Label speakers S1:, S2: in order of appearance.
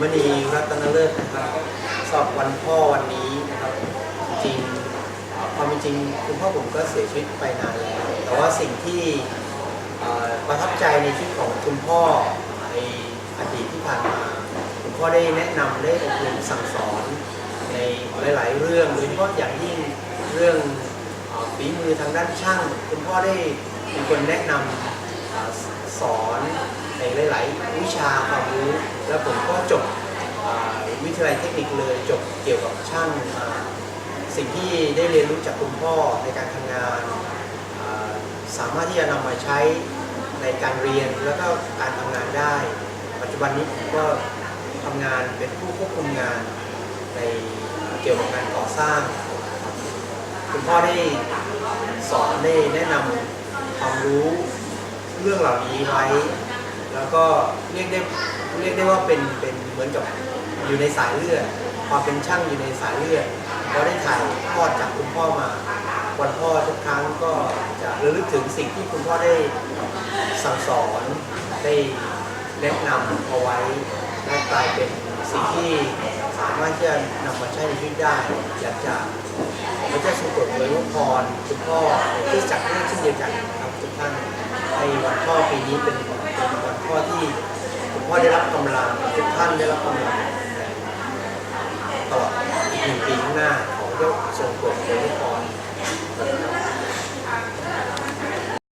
S1: มณีรัตนเลิศนะครับ สอบวันพ่อวันนี้นะครับจริงความเป็นจริงคุณพ่อผมก็เสียชีวิตไปนานแล้วแต่ว่าสิ่งที่ประทับใจในชีวิตของคุณพ่อในอดีตที่ผ่านมาคุณพ่อได้แนะนำได้อบรมสั่งสอนในหลาย ๆ เรื่องโดยเฉพาะอย่างยิ่งเรื่องฝีมือทางด้านช่าง คุณพ่อได้เป็นคนแนะนำเอ่อสอนในหลาย ๆ วิชาความรู้ แล้วผมก็จบาลัยเทคนิคเลยจบเกี่ยวกับช่างมาสิ่งที่ได้เรียนรู้จากคุณพ่อในการทำงาน สามารถที่จะนำมาใช้ในการเรียนแล้วก็การทำงานได้ ปัจจุบันนี้ผมก็ทำงานเป็นผู้ควบคุมงานในเกี่ยวกับงานก่อสร้าง คุณพ่อได้สอนได้แนะนำความรู้เรื่องเหล่านี้ไว้ แล้วก็เรียกได้เรียกได้ว่าเป็นเป็นเหมือนกับ อยู่ในสายเลือดความเป็นช่างอยู่ในสายเลือดเราได้ถ่ายทอดจากคุณพ่อมา วันพ่อทุกครั้งก็จะระลึกถึงสิ่งที่คุณพ่อได้สั่งสอนได้แนะนำเอาไว้และกลายเป็นสิ่งที่สามารถที่จะนำมาใช้ในชีวิตได้อยากจะพระเจ้าทรงโปรดอวยพรคุณพ่อที่จัดให้เช่นเดียวกันครับทุกท่านในวันพ่อปีนี้เป็นวันพ่อที่คุณพ่อได้รับกำลังทุกท่านได้รับกำลัง ตลอดหนึ่งปีข้างหน้าของเจ้าทรงโปรดอวยพร